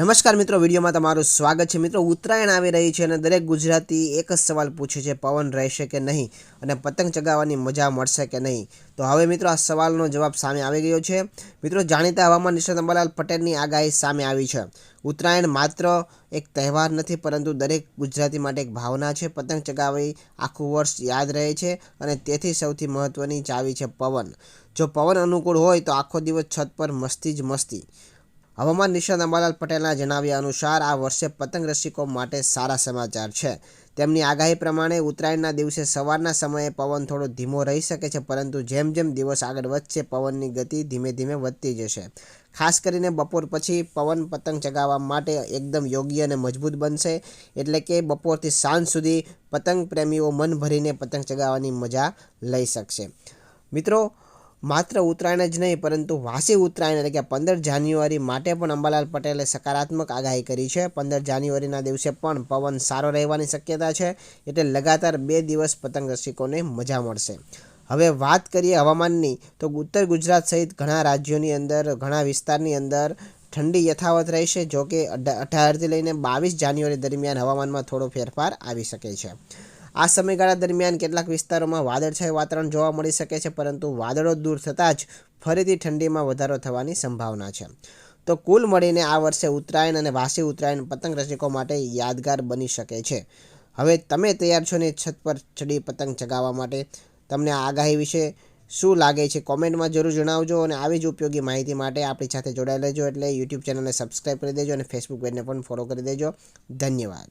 નમસ્કાર મિત્રો, વિડીયોમાં તમારું સ્વાગત છે. મિત્રો, ઉત્તરાયણ આવી રહી છે અને દરેક ગુજરાતી એક જ સવાલ પૂછે છે, પવન રહેશે કે નહીં અને પતંગ ચગાવવાની મજા મળશે કે નહીં? તો હવે મિત્રો, આ સવાલનો જવાબ સામે આવી ગયો છે. મિત્રો, જાણીતા હવામાન નિષ્ણાત અંબાલાલ પટેલની આગાહી સામે આવી છે. ઉત્તરાયણ માત્ર એક તહેવાર નથી, પરંતુ દરેક ગુજરાતી માટે એક ભાવના છે. પતંગ ચગાવી આખું વર્ષ યાદ રહે છે અને તેથી સૌથી મહત્ત્વની ચાવી છે પવન. જો પવન અનુકૂળ હોય તો આખો દિવસ છત પર મસ્તી જ મસ્તી. હવામાન નિષ્ણાત અંબાલાલ પટેલના જણાવ્યા અનુસાર, આ વર્ષે પતંગ રસિકો માટે સારા સમાચાર છે. તેમની આગાહી પ્રમાણે ઉત્તરાયણના દિવસે સવારના સમયે પવન થોડો ધીમો રહી શકે છે, પરંતુ જેમ જેમ દિવસ આગળ વધશે, પવનની ગતિ ધીમે ધીમે વધતી જશે. ખાસ કરીને બપોર પછી પવન પતંગ ચગાવવા માટે એકદમ યોગ્ય અને મજબૂત બનશે, એટલે કે બપોરથી સાંજ સુધી પતંગ પ્રેમીઓ મન ભરીને પતંગ ચગાવવાની મજા લઈ શકશે. મિત્રો માત્ર ઉત્તરાયણ જ નહીં, પરંતુ વાસી ઉત્તરાયણ એટલે કે પંદર જાન્યુઆરી માટે પણ અંબાલાલ પટેલે સકારાત્મક આગાહી કરી છે. પંદર જાન્યુઆરીના દિવસે પણ પવન સારો રહેવાની શક્યતા છે, એટલે લગાતાર બે દિવસ પતંગ રસિકોને મજા મળશે. હવે વાત કરીએ હવામાનની, તો ઉત્તર ગુજરાત સહિત ઘણા રાજ્યોની અંદર, ઘણા વિસ્તારની અંદર ઠંડી યથાવત રહેશે જો કે અઢારથી લઈને બાવીસ જાન્યુઆરી દરમિયાન હવામાનમાં થોડો ફેરફાર આવી શકે છે. આ સમયગાળા દરમિયાન કેટલાક વિસ્તારોમાં વાદળછાયું વાતાવરણ જોવા મળી શકે છે, પરંતુ વાદળો દૂર થતાં જ ફરીથી ઠંડીમાં વધારો થવાની સંભાવના છે. તો કુલ મળીને આ વર્ષે ઉત્તરાયણ અને વાસી ઉત્તરાયણ પતંગ રસિકો માટે યાદગાર બની શકે છે. હવે તમે તૈયાર છો ને છત પર ચડી પતંગ ચગાવવા માટે? તમને આગાહી વિશે શું લાગે છે? કોમેન્ટમાં જરૂર જણાવજો અને આવી જ ઉપયોગી માહિતી માટે આપણી સાથે જોડાયેલા લેજો એટલે યુટ્યુબ ચેનલને સબસ્ક્રાઈબ કરી દેજો અને ફેસબુક પેજને પણ ફોલો કરી દેજો. ધન્યવાદ.